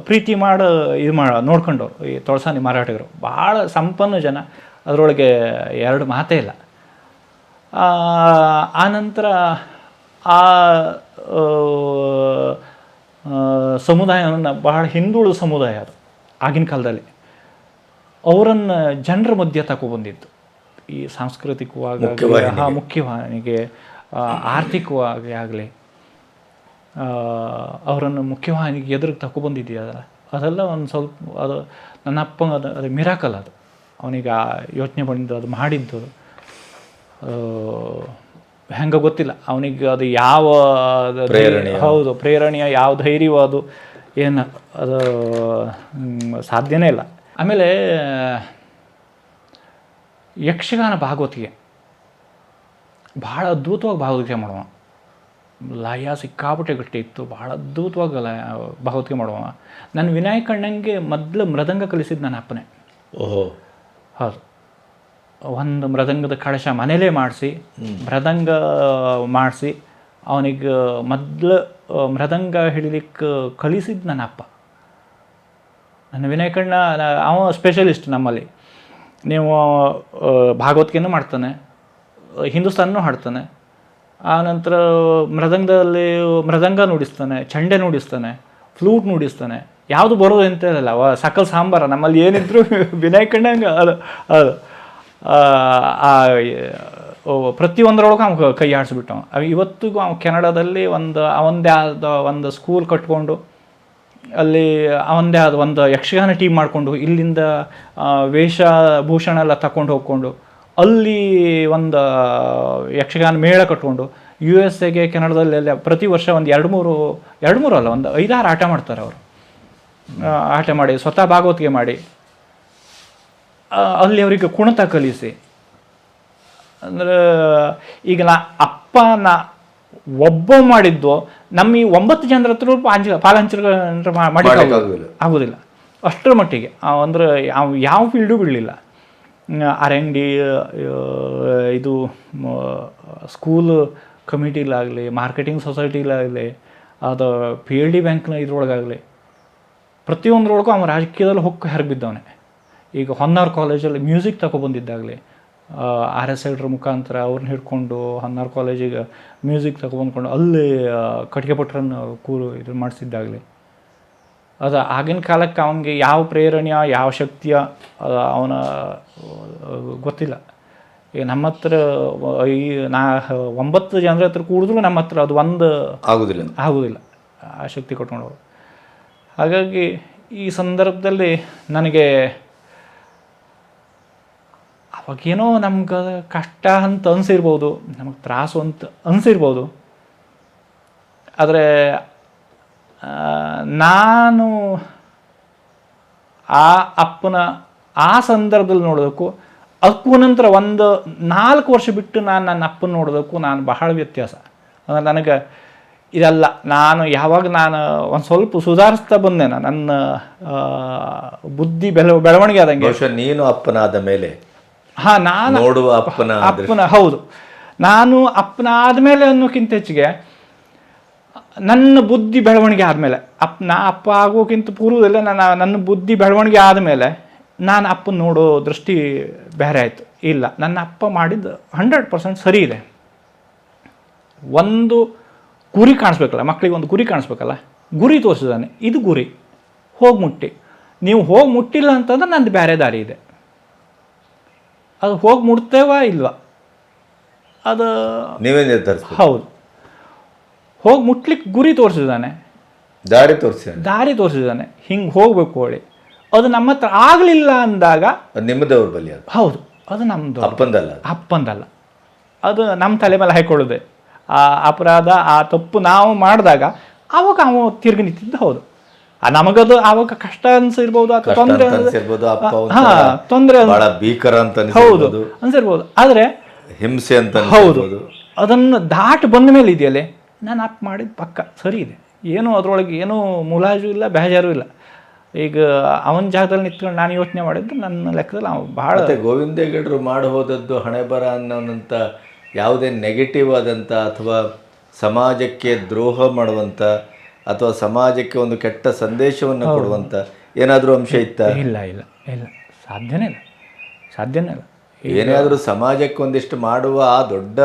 ಪ್ರೀತಿ ಮಾಡಿ ಇದು ಮಾಡ ನೋಡ್ಕೊಂಡವ್ರು ಈ ತೊಳಸಾನಿ ಮಾರಾಟಗರು ಭಾಳ ಸಂಪನ್ನ ಜನ ಅದರೊಳಗೆ ಎರಡು ಮಾತೇ ಇಲ್ಲ. ಆ, ಆ ನಂತರ ಆ, ಸಮುದಾಯವನ್ನು ಬಹಳ ಹಿಂದುಳಿದ ಸಮುದಾಯ ಅದು. ಆಗಿನ ಕಾಲದಲ್ಲಿ ಅವರನ್ನು ಜನರ ಮಧ್ಯೆ ತಗೊಬಂದಿತ್ತು ಈ ಸಾಂಸ್ಕೃತಿಕವಾಗಿ ಮುಖ್ಯವಾಹಿನಿಗೆ. ಆರ್ಥಿಕವಾಗಿ ಆಗಲಿ ಅವರನ್ನು ಮುಖ್ಯವಾಹಿನಿಗೆ ಎದುರಿಗೆ ತಗೊಬಂದಿದೆಯಲ್ಲ ಅದೆಲ್ಲ ಒಂದು ಸ್ವಲ್ಪ ಅದು ನನ್ನ ಅಪ್ಪ ಅದು ಅದು ಮಿರಾಕಲ್ ಅದು. ಅವನಿಗೆ ಆ ಯೋಚನೆ ಬಂದಿದ್ದು ಅದು ಮಾಡಿದ್ದು. ಹೆಂಗೆ ಗೊತ್ತಿಲ್ಲ. ಅವನಿಗೆ ಅದು ಯಾವ ಹೌದು ಪ್ರೇರಣೆಯ ಯಾವ ಧೈರ್ಯವೋ ಅದು ಏನು ಅದು ಸಾಧ್ಯನೇ ಇಲ್ಲ. ಆಮೇಲೆ ಯಕ್ಷಗಾನ ಭಾಗವತಿಗೆ ಭಾಳ ಅದ್ಭುತವಾಗಿ ಭಾಗವತಿಗೆ ಮಾಡುವ ಲಯ ಸಿಕ್ಕಾಪಟ್ಟೆ ಗಟ್ಟಿ ಇತ್ತು ಭಾಳ ಅದ್ಭುತವಾಗಿ ಲಯ ಭಾಗವತಿಗೆ ಮಾಡುವ ನನ್ನ ವಿನಾಯಕ ಅಣ್ಣಂಗೆ ಮೊದಲು ಮೃದಂಗ ಕಲಿಸಿದ್ದು ನನ್ನ ಅಪ್ಪನೇ. ಓಹೋ. ಹೌದು. ಒಂದು ಮೃದಂಗದ ಕಳಶ ಮನೇಲೇ ಮಾಡಿಸಿ ಮೃದಂಗ ಮಾಡಿಸಿ ಅವನಿಗೆ ಮೊದಲು ಮೃದಂಗ ಹಿಡಿಲಿಕ್ಕೆ ಕಲಿಸಿದ್ದು ನನ್ನ ಅಪ್ಪ. ನನ್ನ ವಿನಯ್ ಕಣ್ಣ ಅವ ಸ್ಪೆಷಲಿಸ್ಟ್ ನಮ್ಮಲ್ಲಿ. ನೀವು ಭಾಗವತ್ಗೆನೂ ಮಾಡ್ತಾನೆ. ಹಿಂದೂಸ್ತಾನೂ ಹಾಡ್ತಾನೆ. ನಂತರ ಮೃದಂಗದಲ್ಲಿ, ಮೃದಂಗ ನುಡಿಸ್ತಾನೆ, ಚಂಡೆ ನುಡಿಸ್ತಾನೆ ಫ್ಲೂಟ್ ನುಡಿಸ್ತಾನೆ. ಯಾವುದು ಬರೋದು ಅಂತ ಇರಲ್ಲ, ಅವ ಸಕಲ್ ಸಾಂಬಾರ, ನಮ್ಮಲ್ಲಿ ಏನಿದ್ರು ವಿನಯ್ ಕಣ್ಣಂಗೆ ಅದು ಅದು. ಪ್ರತಿಯೊಂದರೊಳಗೆ ಅವ್ನು ಕೈ ಆಡಿಸ್ಬಿಟ್ಟವ ಅವ ಇವತ್ತಿಗೂ ಅವ್ನು ಕೆನಡಾದಲ್ಲಿ ಒಂದು ಅವಂದೇ ಆದ ಒಂದು ಸ್ಕೂಲ್ ಕಟ್ಕೊಂಡು, ಅಲ್ಲಿ ಅವಂದೇ ಆದ ಒಂದು ಯಕ್ಷಗಾನ ಟೀಮ್ ಮಾಡಿಕೊಂಡು, ಇಲ್ಲಿಂದ ವೇಷಭೂಷಣ ಎಲ್ಲ ತಗೊಂಡು ಹೋಗ್ಕೊಂಡು, ಅಲ್ಲಿ ಒಂದು ಯಕ್ಷಗಾನ ಮೇಳ ಕಟ್ಕೊಂಡು ಯು ಎಸ್ ಎಗೆ ಕೆನಡದಲ್ಲಿ ಪ್ರತಿ ವರ್ಷ ಒಂದು ಎರಡು ಮೂರು ಎರಡು ಮೂರು ಅಲ್ಲ, ಒಂದು ಐದಾರು ಆಟ ಮಾಡ್ತಾರೆ ಅವರು. ಆಟ ಮಾಡಿ, ಸ್ವತಃ ಭಾಗವತ್ಗೆ ಮಾಡಿ ಅಲ್ಲಿ ಅವರಿಗೆ ಕುಣಿತ ಕಲಿಸಿ ಅಂದ್ರೆ ಈಗ ನಾ ಅಪ್ಪ ನಾ ಒಬ್ಬ ಮಾಡಿದ್ದು ನಮ್ಮ ಈ ಒಂಬತ್ತು ಜನರ ಹತ್ರ ಪಾಂಚ ಪಾಲಂಚರ ಮಾಡಿ. ಆಗೋದಿಲ್ಲ. ಅಷ್ಟರ ಮಟ್ಟಿಗೆ. ಅಂದ್ರೆ ಯಾವ ಯಾವ ಫೀಲ್ಡು ಬಿಡಲಿಲ್ಲ. ಆರ್ ಎನ್ ಡಿ ಇದು ಸ್ಕೂಲ್ ಕಮಿಟಿಲಾಗಲಿ ಮಾರ್ಕೆಟಿಂಗ್ ಸೊಸೈಟಿಲಾಗಲಿ ಅದು ಪಿ ಎಲ್ ಡಿ ಬ್ಯಾಂಕ್ನ ಇದ್ರೊಳಗಾಗಲಿ ಪ್ರತಿಯೊಂದ್ರೊಳಗೂ ಅವನು ರಾಜಕೀಯದಲ್ಲಿ ಹೊಕ್ಕು ಹೆರಗಿದ್ದವನೇ ಈಗ ಹೊನ್ನಾರ್ ಕಾಲೇಜಲ್ಲಿ ಮ್ಯೂಸಿಕ್ ತಗೊಬಂದಿದ್ದಾಗಲಿ ಆರ್ ಎಸ್ ಐಡ್ರ ಮುಖಾಂತರ ಅವ್ರನ್ನ ಹಿಡ್ಕೊಂಡು ಹನ್ನಾರು ಕಾಲೇಜಿಗೆ ಮ್ಯೂಸಿಕ್ ತಗೊಬಂದ್ಕೊಂಡು ಅಲ್ಲಿ ಕಟ್ಟಿಗೆ ಭಟ್ರನ್ನ ಕೂರು ಇದು ಮಾಡಿಸಿದ್ದಾಗಲಿ. ಅದು ಆಗಿನ ಕಾಲಕ್ಕೆ ಅವನಿಗೆ ಯಾವ ಪ್ರೇರಣೆಯ ಯಾವ ಶಕ್ತಿಯ ಅವನ ಗೊತ್ತಿಲ್ಲ. ಈಗ ನಮ್ಮ ಹತ್ರ ಈ ನಾ ಒಂಬತ್ತು ಜನರ ಹತ್ರ ಕೂಡಿದ್ರು ನಮ್ಮ ಹತ್ರ ಅದು ಒಂದು ಆಗೋದಿಲ್ಲ. ಆಗೋದಿಲ್ಲ. ಆ ಶಕ್ತಿ ಕೊಟ್ಕೊಂಡು ಹಾಗಾಗಿ ಈ ಸಂದರ್ಭದಲ್ಲಿ ನನಗೆ ಅವಾಗೇನೋ ನಮ್ಗೆ ಕಷ್ಟ ಅಂತ ಅನಿಸಿರ್ಬೋದು, ನಮಗೆ ತ್ರಾಸು ಅಂತ ಅನಿಸಿರ್ಬೋದು. ಆದರೆ ನಾನು ಆ ಅಪ್ಪನ ಆ ಸಂದರ್ಭದಲ್ಲಿ ನೋಡೋದಕ್ಕೂ, ಅದಕ್ಕೂ ನಂತರ ಒಂದು ನಾಲ್ಕು ವರ್ಷ ಬಿಟ್ಟು ನಾನು ನನ್ನ ಅಪ್ಪನ ನೋಡೋದಕ್ಕೂ ನಾನು ಬಹಳ ವ್ಯತ್ಯಾಸ. ಅಂದರೆ ನನಗೆ ಇದಲ್ಲ, ನಾನು ಯಾವಾಗ ನಾನು ಒಂದು ಸ್ವಲ್ಪ ಸುಧಾರಿಸ್ತಾ ಬಂದೆ ನಾನು, ನನ್ನ ಬುದ್ಧಿ ಬೆಳ, ಬೆಳವಣಿಗೆ ಆದಂಗೆ. ನೀನು ಅಪ್ಪನಾದ ಮೇಲೆ ಹಾಂ ನಾನು ನೋಡುವ ಅಪ್ಪನ ಅಪ್ಪನ ಹೌದು. ನಾನು ಅಪ್ಪನ ಆದಮೇಲೆ ಅನ್ನೋಕ್ಕಿಂತ ಹೆಚ್ಚಿಗೆ ನನ್ನ ಬುದ್ಧಿ ಬೆಳವಣಿಗೆ ಆದಮೇಲೆ ಅಪ್ ನಾ ಅಪ್ಪ ಆಗೋಕ್ಕಿಂತ ಪೂರ್ವದಲ್ಲೇ ನಾನು ನನ್ನ ಬುದ್ಧಿ ಬೆಳವಣಿಗೆ ಆದಮೇಲೆ ನಾನು ಅಪ್ಪನ ನೋಡೋ ದೃಷ್ಟಿ ಬೇರೆ ಆಯಿತು. ಇಲ್ಲ ನನ್ನ ಅಪ್ಪ ಮಾಡಿದ್ದು ಹಂಡ್ರೆಡ್ ಪರ್ಸೆಂಟ್ ಸರಿ ಇದೆ. ಒಂದು ಗುರಿ ಕಾಣಿಸ್ಬೇಕಲ್ಲ ಮಕ್ಕಳಿಗೆ ಒಂದು ಗುರಿ ಕಾಣಿಸ್ಬೇಕಲ್ಲ ಗುರಿ ತೋರಿಸಿದಾನೆ ಇದು ಗುರಿ. ಹೋಗಿ ಮುಟ್ಟಿ. ನೀವು ಹೋಗಿ ಮುಟ್ಟಿಲ್ಲ ಅಂತಂದ್ರೆ ನಂದು ಬೇರೆ ದಾರಿ ಇದೆ. ಅದು ಹೋಗಿ ಮುಟ್ತೇವಾ ಇಲ್ವಾ? ಅದು ನೀವೇ ನಿರ್ಧಾರ ಹೌದು. ಹೋಗಿ ಮುಟ್ಲಿಕ್ಕೆ ಗುರಿ ತೋರಿಸಿದಾನೆ ದಾರಿ ತೋರಿಸಿ ದಾರಿ ತೋರಿಸಿದಾನೆ ಹಿಂಗೆ ಹೋಗ್ಬೇಕು ಹೇಳಿ. ಅದು ನಮ್ಮ ಹತ್ರ ಆಗಲಿಲ್ಲ ಅಂದಾಗ ಅದು ನಿಮ್ಮದವ್ರ ಬಲಿ ಅದು. ಹೌದು. ಅದು ನಮ್ಮದು ಅಪ್ಪಂದಲ್ಲ ಅಪ್ಪಂದಲ್ಲ. ಅದು ನಮ್ಮ ತಲೆ ಮೇಲೆ ಹಾಕೊಳ್ಳೋದೆ ಆ ಅಪರಾಧ ಆ ತಪ್ಪು ನಾವು ಮಾಡಿದಾಗ ಅವಾಗ ಅವ ತಿರುಗಿ ನಿಂತಿದ್ದು ಹೌದು. ನಮಗದು ಆವಾಗ ಕಷ್ಟ ಅನ್ಸಿರ್ಬೋದು ಅಥವಾ ತೊಂದರೆ ಹಾ ತೊಂದರೆ ಭೀಕರ ಅಂತ ಹೌದು ಅನ್ಸಿರ್ಬೋದು. ಆದ್ರೆ ಹಿಂಸೆ ಅಂತ ಹೌದು ಅದನ್ನು ದಾಟ್ ಬಂದ ಮೇಲೆ ಇದೆಯಲ್ಲೇ ನಾನು ಅಪ್ ಮಾಡಿದ ಪಕ್ಕ ಸರಿ ಇದೆ. ಏನು ಅದರೊಳಗೆ ಏನೂ ಮುಲಾಜು ಇಲ್ಲ ಬೇಜಾರು ಇಲ್ಲ. ಈಗ ಅವನ ಜಾಗದಲ್ಲಿ ನಿಂತ್ಕೊಂಡು ನಾನು ಯೋಚನೆ ಮಾಡಿದ್ದು ನನ್ನ ಲೆಕ್ಕದಲ್ಲಿ ಅವ್ನು ಭಾಳ ಗೋವಿಂದೇಗೌಡರು ಮಾಡಿ ಹೋದದ್ದು ಹಣೆ ಬರ ಅನ್ನೋಂಥ ಯಾವುದೇ ನೆಗೆಟಿವ್ ಆದಂಥ ಅಥವಾ ಸಮಾಜಕ್ಕೆ ದ್ರೋಹ ಮಾಡುವಂಥ ಅಥವಾ ಸಮಾಜಕ್ಕೆ ಒಂದು ಕೆಟ್ಟ ಸಂದೇಶವನ್ನು ಕೊಡುವಂಥ ಏನಾದರೂ ಅಂಶ ಇತ್ತ? ಇಲ್ಲ ಇಲ್ಲ ಇಲ್ಲ. ಸಾಧ್ಯನೇ ಇಲ್ಲ. ಸಾಧ್ಯನೇ ಇಲ್ಲ. ಏನೇ ಆದರೂ ಸಮಾಜಕ್ಕೆ ಒಂದಿಷ್ಟು ಮಾಡುವ ಆ ದೊಡ್ಡ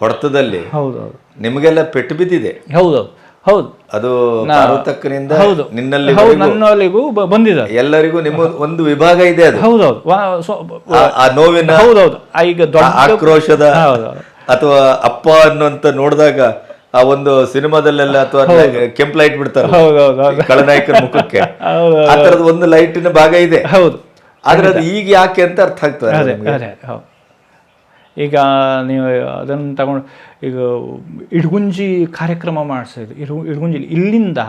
ಹೊಡೆತದಲ್ಲಿ ಹೌದೌದು ಹೌದು. ನಿಮಗೆಲ್ಲ ಪೆಟ್ಟು ಬಿದ್ದಿದೆ. ಹೌದೌದು ಹೌದು. ಅದು ತಕ್ಕನಿಂದ ಹೌದು. ನಿನ್ನಲ್ಲಿ ಹೌದು ನನ್ನಲ್ಲಿಗೂ ಬಂದಿದೆ ಎಲ್ಲರಿಗೂ ನಿಮ್ಮ ಒಂದು ವಿಭಾಗ ಇದೆ ಅದು. ಹೌದೌದು ಆ- ನೋವಿನ ಹೌದೌದು ಈಗ ದೊಡ್ಡ ಆಕ್ರೋಶದ ಅಥವಾ ಅಪ್ಪ ಅನ್ನುವಂತ ನೋಡಿದಾಗ ಆ ಒಂದು ಸಿನಿಮಾದಲ್ಲೆಲ್ಲ ಅಥವಾ ಕೆಂಪ್ ಲೈಟ್ ಬಿಡ್ತಾರೆ ಖಳನಾಯಕರ ಮುಖಕ್ಕೆ. ಆ ತರದ ಒಂದು ಲೈಟಿನ ಭಾಗ ಇದೆ. ಹೌದು. ಆದ್ರೆ ಅದು ಈಗ ಯಾಕೆ ಅಂತ ಅರ್ಥ ಆಗ್ತದೆ ಅದೇ ಅದೇ ಹೌದು. ಈಗ ನೀವು ಅದನ್ನು ತಗೊಂಡು ಈಗ ಇಡ್ಗುಂಜಿ ಕಾರ್ಯಕ್ರಮ ಮಾಡಿಸಿದ್ರು. ಇಡು ಇಡ್ಗುಂಜಿಲಿ ಇಲ್ಲಿಂದ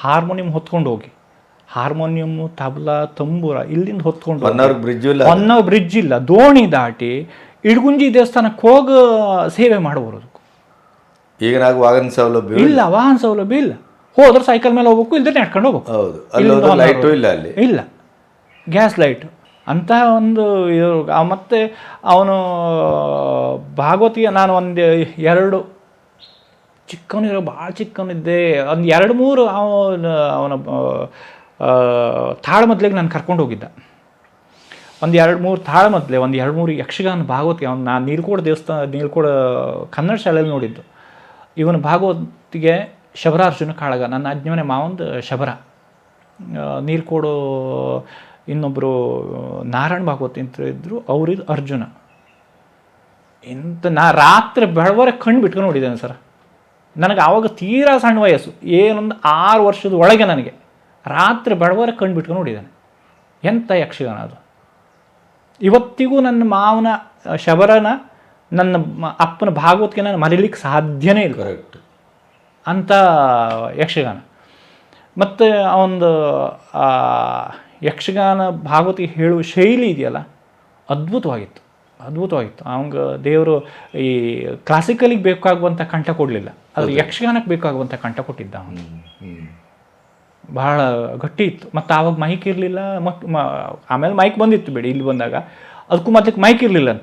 ಹಾರ್ಮೋನಿಯಂ ಹೊತ್ಕೊಂಡು ಹೋಗಿ. ಹಾರ್ಮೋನಿಯಂ ತಬಲಾ ತಂಬೂರ ಇಲ್ಲಿಂದ ಹೊತ್ಕೊಂಡು ಹೋಗಿ. ಹೊನ್ನಾವರ್ಗ್ ಬ್ರಿಡ್ಜ್ ಇಲ್ಲ ಹೊನ್ನ ಬ್ರಿಡ್ಜ್ ಇಲ್ಲ. ದೋಣಿ ದಾಟಿ ಇಡ್ಗುಂಜಿ ದೇವಸ್ಥಾನಕ್ಕೆ ಹೋಗಿ ಸೇವೆ ಮಾಡಬರೋದು ಈಗ ನಾವು ವಾಹನ ಸೌಲಭ್ಯ ಇಲ್ಲ ವಾಹನ ಸೌಲಭ್ಯ ಇಲ್ಲ. ಹೋದ್ರೆ ಸೈಕಲ್ ಮೇಲೆ ಹೋಗ್ಬೇಕು ಇಲ್ಲದೆ ನಡ್ಕೊಂಡು ಹೋಗ್ಬೇಕು. ಹೌದು. ಅಲ್ಲಿ ಲೈಟು ಇಲ್ಲ ಅಲ್ಲಿ. ಇಲ್ಲ. ಗ್ಯಾಸ್ ಲೈಟ್ ಅಂತ ಒಂದು ಮತ್ತೆ ಅವನು ಭಾಗವತಿಯ ನಾನು ಒಂದು ಎರಡು ಚಿಕ್ಕವನಿರೋ ಭಾಳ ಚಿಕ್ಕವನಿದ್ದೆ. ಒಂದು ಎರಡು ಮೂರು ಅವನ ಅವನ ತಾಳಮದ್ಲಿಗೆ ನಾನು ಕರ್ಕೊಂಡು ಹೋಗಿದ್ದ. ಒಂದು ಎರಡು ಮೂರು ತಾಳಮದ್ಲೆ ಒಂದು ಎರಡು ಮೂರು ಯಕ್ಷಗಾನ ಭಾಗವತಿ ಅವ್ನು ನಾನು ನೀಲ್ಕೋಡ ದೇವಸ್ಥಾನ ನೀಲ್ಕೋಡ ಕನ್ನಡ ಶಾಲೆಯಲ್ಲಿ ನೋಡಿದ್ದು. ಇವನ ಭಾಗವತಿಗೆ ಶಬರಾರ್ಜುನ ಕಾಳಗ. ನನ್ನ ಅಜ್ಞಮನೆ ಮಾವಂದು ಶಬರ. ನೀಲ್ಕೋಡು ಇನ್ನೊಬ್ಬರು ನಾರಾಯಣ ಭಾಗವತಿ ಅಂತ ಇದ್ದರು ಅವರಿದ್ದು ಅರ್ಜುನ. ಇಂಥ ನಾ ರಾತ್ರಿ ಬೆಳವರೆ ಕಣ್ಣು ಬಿಟ್ಕೊಂಡು ನೋಡಿದ್ದೇನೆ ಸರ್. ನನಗೆ ಆವಾಗ ತೀರಾ ಸಣ್ಣ ವಯಸ್ಸು. ಏನೊಂದು ಆರು ವರ್ಷದ ಒಳಗೆ ನನಗೆ. ರಾತ್ರಿ ಬೆಳವರೆ ಕಣ್ಣು ಬಿಟ್ಕೊಂಡು ನೋಡಿದ್ದೇನೆ. ಎಂಥ ಯಕ್ಷಗಾನ ಅದು. ಇವತ್ತಿಗೂ ನನ್ನ ಮಾವನ ಶಬರನ ನನ್ನ ಅಪ್ಪನ ಭಾಗವತ್ಗೆ ನಾನು ಮರೀಲಿಕ್ಕೆ ಸಾಧ್ಯನೇ ಇಲ್ಲ. ಕರೆಕ್ಟ್ ಅಂಥ ಯಕ್ಷಗಾನ. ಮತ್ತು ಅವನದು ಆ ಯಕ್ಷಗಾನ ಭಾಗವತಿ ಹೇಳುವ ಶೈಲಿ ಇದೆಯಲ್ಲ ಅದ್ಭುತವಾಗಿತ್ತು. ಅದ್ಭುತವಾಗಿತ್ತು. ಅವಂಗ ದೇವರು ಈ ಕ್ಲಾಸಿಕಲಿಗೆ ಬೇಕಾಗುವಂಥ ಕಂಠ ಕೊಡಲಿಲ್ಲ. ಆದರೆ ಯಕ್ಷಗಾನಕ್ಕೆ ಬೇಕಾಗುವಂಥ ಕಂಠ ಕೊಟ್ಟಿದ್ದ ಅವನು. ಬಹಳ ಗಟ್ಟಿ ಇತ್ತು. ಮತ್ತು ಆವಾಗ ಮೈಕ್ ಇರಲಿಲ್ಲ ಮಕ್ ಆಮೇಲೆ ಮೈಕ್ ಬಂದಿತ್ತು ಬಿಡಿ ಇಲ್ಲಿ ಬಂದಾಗ. ಅದಕ್ಕೂ ಮೊದ್ಲಿಕ್ಕೆ ಮೈಕ್ ಇರಲಿಲ್ಲ ಅಂತ.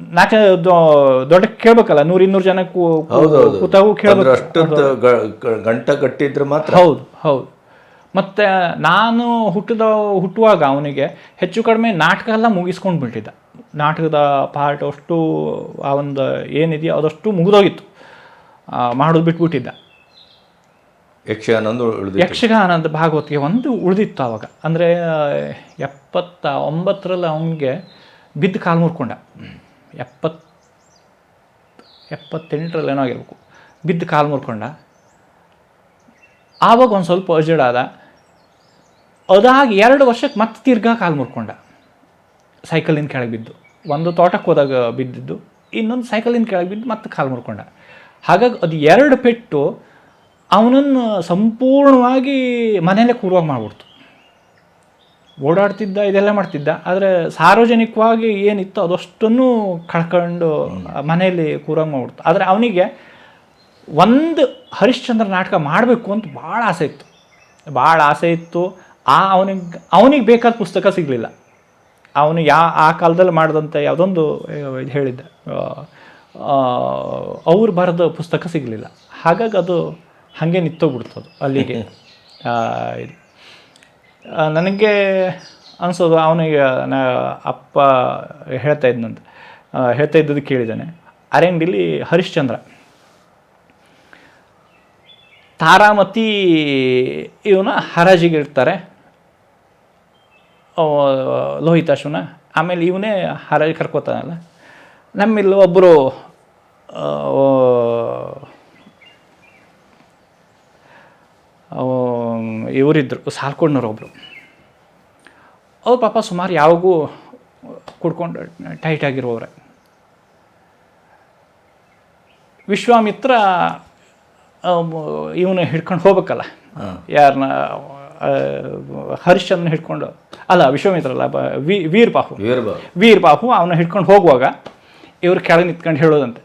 ನಾಚ ದೊಡ್ಡ ಕೇಳ್ಬೇಕಲ್ಲ ನೂರ ಇನ್ನೂರು ಜನ ಕೂತಾಗೂ ಕೇಳ್ಬೇಕು. ಗಂಟ ಕಟ್ಟಿದ್ರೆ ಮಾತ್ರ. ಹೌದು ಹೌದು. ಮತ್ತೆ ನಾನು ಹುಟ್ಟಿದ ಹುಟ್ಟುವಾಗ ಅವನಿಗೆ ಹೆಚ್ಚು ಕಡಿಮೆ ನಾಟಕ ಎಲ್ಲ ಮುಗಿಸ್ಕೊಂಡು ಬಿಟ್ಟಿದ್ದ. ನಾಟಕದ ಪಾರ್ಟ್ ಅಷ್ಟು ಆ ಒಂದು ಏನಿದೆಯೋ ಅದಷ್ಟು ಮುಗಿದೋಗಿತ್ತು. ಮಾಡೋದು ಬಿಟ್ಬಿಟ್ಟಿದ್ದ. ಯಕ್ಷಗಾನ ಒಂದು ಉಳಿದಿತ್ತು. ಯಕ್ಷಗಾನದ ಭಾಗವತಿಗೆ ಒಂದು ಉಳಿದಿತ್ತು ಆವಾಗ ಅಂದರೆ ಎಪ್ಪತ್ತ ಒಂಬತ್ತರಲ್ಲಿ ಅವನಿಗೆ ಬಿದ್ದು ಕಾಲು ಮುರ್ಕೊಂಡ. ಎಪ್ಪತ್, ಎಪ್ಪತ್ತೆಂಟರಲ್ಲಿ ಏನೋ ಆಗಿರ್ಬೇಕು. ಬಿದ್ದು ಕಾಲು ಮುರ್ಕೊಂಡ. ಆವಾಗ ಒಂದು ಸ್ವಲ್ಪ ಅಜಡಾದ ಅದಾಗಿ ಎರಡು ವರ್ಷಕ್ಕೆ ಮತ್ತೆ ತಿರ್ಗಾ ಕಾಲು ಮುರ್ಕೊಂಡ. ಸೈಕಲಿನ ಕೆಳಗೆ ಬಿದ್ದು. ಒಂದು ತೋಟಕ್ಕೆ ಹೋದಾಗ ಬಿದ್ದಿದ್ದು, ಇನ್ನೊಂದು ಸೈಕಲಿನ ಕೆಳಗೆ ಬಿದ್ದು ಮತ್ತೆ ಕಾಲು ಮುರ್ಕೊಂಡ. ಹಾಗಾಗಿ ಅದು ಎರಡು ಪೆಟ್ಟು ಅವನನ್ನು ಸಂಪೂರ್ಣವಾಗಿ ಮನೆಯಲ್ಲೇ ಕೂರುವಾಗ ಮಾಡಿಬಿಡ್ತು. ಓಡಾಡ್ತಿದ್ದ ಇದೆಲ್ಲ ಮಾಡ್ತಿದ್ದ. ಆದರೆ ಸಾರ್ವಜನಿಕವಾಗಿ ಏನಿತ್ತು ಅದಷ್ಟನ್ನು ಕಳ್ಕೊಂಡು ಮನೆಯಲ್ಲಿ ಕೂರಂಗೆ ಮಾಡ್ಬಿಡ್ತು. ಆದರೆ ಅವನಿಗೆ ಒಂದು ಹರಿಶ್ಚಂದ್ರ ನಾಟಕ ಮಾಡಬೇಕು ಅಂತ ಭಾಳ ಆಸೆ ಇತ್ತು. ಭಾಳ ಆಸೆ ಇತ್ತು. ಆ ಅವನಿಗೆ ಅವನಿಗೆ ಬೇಕಾದ ಪುಸ್ತಕ ಸಿಗಲಿಲ್ಲ. ಅವನು ಯಾ ಆ ಕಾಲದಲ್ಲಿ ಮಾಡಿದಂಥ ಯಾವುದೊಂದು ಇದು ಹೇಳಿದ್ದ. ಅವ್ರು ಬರೆದ ಪುಸ್ತಕ ಸಿಗಲಿಲ್ಲ. ಹಾಗಾಗಿ ಅದು ಹಾಗೆ ನಿಂತೋಗ್ಬಿಡ್ತದು ಅಲ್ಲಿಗೆ. ಇದು ನನಗೆ ಅನಿಸೋದು ಅವನಿಗೆ ನಾ ಅಪ್ಪ ಹೇಳ್ತಾ ಇದ್ನಂತ. ಆ, ಹೇಳ್ತಾ ಇದ್ದದ್ದು ಕೇಳಿದ್ದಾನೆ. ಅರೆಂಡಿಲಿ ಹರಿಶ್ಚಂದ್ರ. ತಾರಾಮತಿ ಇವನ ಹರಾಜಿಗೆ ಇರ್ತಾರೆ. ಲೋಹಿತಾಶುನ ಆಮೇಲೆ ಇವನೇ ಹರಾಜಿ ಕರ್ಕೋತಾನಲ್ಲ. ನಮ್ಮಿಲ್ಲಿ ಒಬ್ಬರು ಇವರಿದ್ದರು ಸಾಲ್ಕೊಂಡ್ನವ್ರು ಒಬ್ಬರು ಅವ್ರು ಪಾಪ ಸುಮಾರು ಯಾವಾಗೂ ಕುಡ್ಕೊಂಡು ಟೈಟ್ ಆಗಿರುವವ್ರೆ ವಿಶ್ವಾಮಿತ್ರ ಇವನು ಹಿಡ್ಕೊಂಡು ಹೋಗ್ಬೇಕಲ್ಲ. ಯಾರನ್ನ ಹರ್ಷನ್ನು ಹಿಡ್ಕೊಂಡು ಅಲ್ಲ ವಿಶ್ವಾಮಿತ್ರ ಅಲ್ಲ ವಿ ವೀರ್ಬಾಹು. ವೀರಬಾಹು. ಅವನ ಅವನ್ನ ಹಿಡ್ಕೊಂಡು ಹೋಗುವಾಗ ಇವರು ಕೆಳಗೆ ನಿಂತ್ಕೊಂಡು ಹೇಳೋದಂತೆ.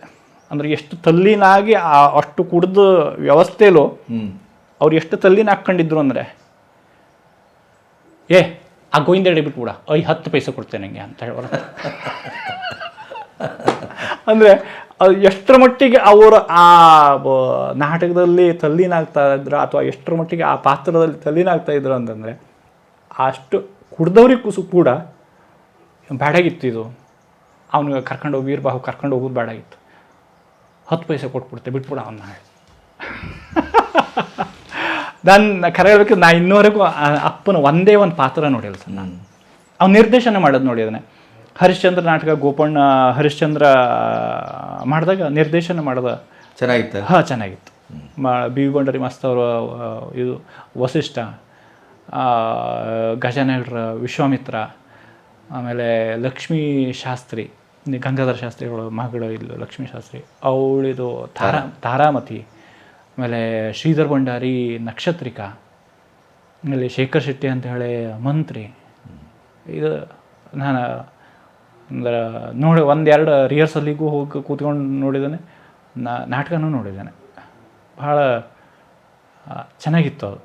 ಅಂದ್ರೆ ಎಷ್ಟು ತಲ್ಲೀನಾಗಿ ಆ ಅಷ್ಟು ಕುಡ್ದು ವ್ಯವಸ್ಥೆಲೂ ಅವ್ರು ಎಷ್ಟು ತಲ್ಲಿನ ಹಾಕ್ಕೊಂಡಿದ್ರು ಅಂದರೆ, ಏ, ಆ ಗೋವಿಂದ ಎಡೆ ಬಿಟ್ಬಿಡ, ಐ ಹತ್ತು ಪೈಸೆ ಕೊಡ್ತೇನೆ ನನಗೆ ಅಂತ ಹೇಳೋರು. ಅಂದರೆ ಅದು ಎಷ್ಟರ ಮಟ್ಟಿಗೆ ಅವರು ಆ ನಾಟಕದಲ್ಲಿ ತಲ್ಲೀನಾಗ್ತಾ ಇದ್ರು ಅಥವಾ ಎಷ್ಟರ ಮಟ್ಟಿಗೆ ಆ ಪಾತ್ರದಲ್ಲಿ ತಲ್ಲೀನಾಗ್ತಾ ಇದ್ರು ಅಂತಂದರೆ, ಅಷ್ಟು ಕುಡ್ದವ್ರಿಗೆ ಕೂಡ ಬೇಡಾಗಿತ್ತು ಇದು. ಅವನಿಗೆ ಕರ್ಕೊಂಡು ಹೋಗಿ ವೀರಬಾಹು ಕರ್ಕೊಂಡು ಹೋಗೋದು ಬೇಡಾಗಿತ್ತು ಹತ್ತು ಪೈಸೆ ಕೊಟ್ಬಿಡ್ತೆ, ಬಿಟ್ಬಿಡ ಅವನ್ನ ನಾನು ಕರೆ ಹೇಳ್ಬೇಕು ನಾ ಇನ್ನೂವರೆಗೂ ಅಪ್ಪನ ಒಂದೇ ಒಂದು ಪಾತ್ರ ನೋಡಿಲ್ಲ ಸರ್ ನಾನು. ಅವ್ನು ನಿರ್ದೇಶನ ಮಾಡೋದು ನೋಡಿದ್ದಾನೆ ಹರಿಶ್ಚಂದ್ರ ನಾಟಕ ಗೋಪಣ್ಣ ಹರಿಶ್ಚಂದ್ರ ಮಾಡಿದಾಗ ನಿರ್ದೇಶನ ಮಾಡಿದ. ಚೆನ್ನಾಗಿತ್ತು. ಹಾಂ ಚೆನ್ನಾಗಿತ್ತು. ಮಾ ಬಿ ವಿ ಬಂಡರಿ ಮಾಸ್ತವರ ಆ, ಇದು ವಸಿಷ್ಠ ಗಜಾನಗರ ವಿಶ್ವಾಮಿತ್ರ ಆಮೇಲೆ ಲಕ್ಷ್ಮೀ ಶಾಸ್ತ್ರಿ ಗಂಗಾಧರ ಶಾಸ್ತ್ರಿಗಳು ಮಗಳು ಇಲ್ಲ ಲಕ್ಷ್ಮೀ ಶಾಸ್ತ್ರಿ ಅವಳಿದು ತಾರಾ ತಾರಾಮತಿ. ಆಮೇಲೆ ಶ್ರೀಧರ್ ಭಂಡಾರಿ ನಕ್ಷತ್ರಿಕಾ, ಆಮೇಲೆ ಶೇಖರ್ ಶೆಟ್ಟಿ ಅಂತ ಹೇಳಿ ಮಂತ್ರಿ. ಇದು ನಾನು ಅಂದ್ರೆ ನೋಡಿ ಒಂದೆರಡು ರಿಹರ್ಸಲ್ಲಿಗೂ ಹೋಗಿ ಕೂತ್ಕೊಂಡು ನೋಡಿದ್ದಾನೆ. ನಾ, ನಾಟಕನೂ ನೋಡಿದ್ದಾನೆ. ಭಾಳ ಚೆನ್ನಾಗಿತ್ತು ಅದು.